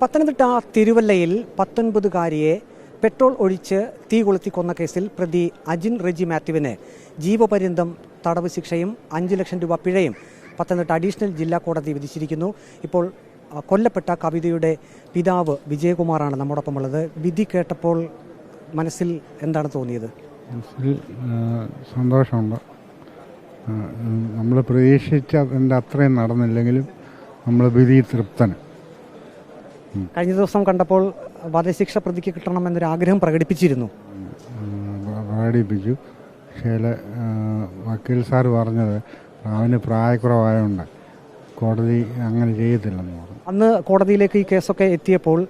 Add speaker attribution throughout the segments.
Speaker 1: പത്തനംതിട്ട തിരുവല്ലയിൽ പത്തൊൻപതുകാരിയെ പെട്രോൾ ഒഴിച്ച് തീ കൊളുത്തി കൊന്ന കേസിൽ പ്രതി അജിൻ റെജി മാത്യുവിന് ജീവപര്യന്തം തടവ് ശിക്ഷയും അഞ്ച് ലക്ഷം രൂപ പിഴയും പത്തനംതിട്ട അഡീഷണൽ ജില്ലാ കോടതി വിധിച്ചിരിക്കുന്നു. ഇപ്പോൾ കൊല്ലപ്പെട്ട കവിതയുടെ പിതാവ് വിജയകുമാറാണ് നമ്മോടൊപ്പം ഉള്ളത് വിധി കേട്ടപ്പോൾ മനസ്സിൽ എന്താണ് തോന്നിയത്?
Speaker 2: സന്തോഷമുണ്ട്. നമ്മൾ പ്രതീക്ഷിച്ച അത്രയും നടന്നില്ലെങ്കിലും നമ്മൾ വിധി തൃപ്തന്
Speaker 1: കഴിഞ്ഞ ദിവസം കണ്ടപ്പോൾ വധശിക്ഷ പ്രതിക്ക് കിട്ടണമെന്നൊരു ആഗ്രഹം പ്രകടിപ്പിച്ചിരുന്നു.
Speaker 2: പ്രകടിപ്പിച്ചു. പക്ഷേ വക്കീൽ സാർ പറഞ്ഞത് അവന് പ്രായക്കുറവായതുകൊണ്ട് കോടതി അങ്ങനെ ചെയ്യത്തില്ലെന്ന് പറഞ്ഞു.
Speaker 1: അന്ന് കോടതിയിലേക്ക് ഈ കേസൊക്കെ എത്തിയപ്പോൾ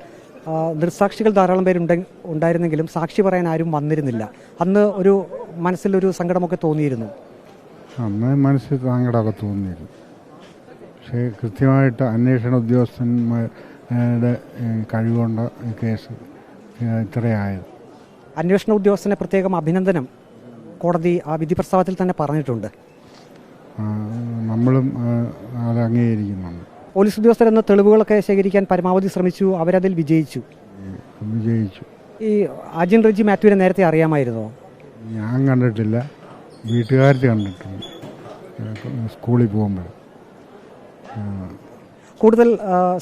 Speaker 1: നിർസാക്ഷികൾ ദൃക്സാക്ഷികൾ ധാരാളം പേരുണ്ട ഉണ്ടായിരുന്നെങ്കിലും സാക്ഷി പറയാൻ ആരും വന്നിരുന്നില്ല. അന്ന് ഒരു മനസ്സിലൊരു സങ്കടമൊക്കെ തോന്നിയിരുന്നു.
Speaker 2: അന്ന് മനസ്സിൽ സങ്കടമൊക്കെ തോന്നിയിരുന്നു. പക്ഷേ കൃത്യമായിട്ട് അന്വേഷണ ഉദ്യോഗസ്ഥന്മാരുടെ ഏ, കഴിവുകൊണ്ട് ഈ കേസ് ഇത്രയായത്.
Speaker 1: അന്വേഷണ ഉദ്യോഗസ്ഥനെ പ്രത്യേകം അഭിനന്ദനം. കോടതി ആ വിധി പ്രസ്താവത്തിൽ തന്നെ പറഞ്ഞിട്ടുണ്ട്.
Speaker 2: നമ്മളും അത് അംഗീകരിക്കുന്നുണ്ട്.
Speaker 1: പോലീസ് ഉദ്യോഗസ്ഥർ എന്ന തെളിവുകളൊക്കെ ശേഖരിക്കാൻ പരമാവധി ശ്രമിച്ചു അവരതിൽ വിജയിച്ചു.
Speaker 2: വിജയിച്ചു.
Speaker 1: ഈ അജിൻ റെജി മാത്യുവിനെ നേരത്തെ അറിയാമായിരുന്നോ?
Speaker 2: ഞാൻ കണ്ടിട്ടില്ല. വീട്ടുകാർ കണ്ടിട്ടുണ്ട് സ്കൂളിൽ പോകുമ്പോൾ.
Speaker 1: കൂടുതൽ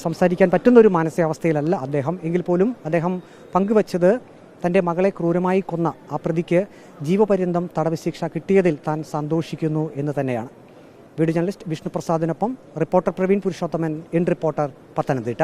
Speaker 1: സംസാരിക്കാൻ പറ്റുന്ന ഒരു മാനസികാവസ്ഥയിലല്ല അദ്ദേഹം. എങ്കിൽ പോലും അദ്ദേഹം പങ്കുവച്ചത് തന്റെ മകളെ ക്രൂരമായി കൊന്ന ആ പ്രതിക്ക് ജീവപര്യന്തം തടവ് ശിക്ഷ കിട്ടിയതിൽ താൻ സന്തോഷിക്കുന്നു എന്ന് തന്നെയാണ്. Video journalist Vishnu പ്രസാദിനൊപ്പം reporter Praveen Purushothaman in reporter Pathanamthitta.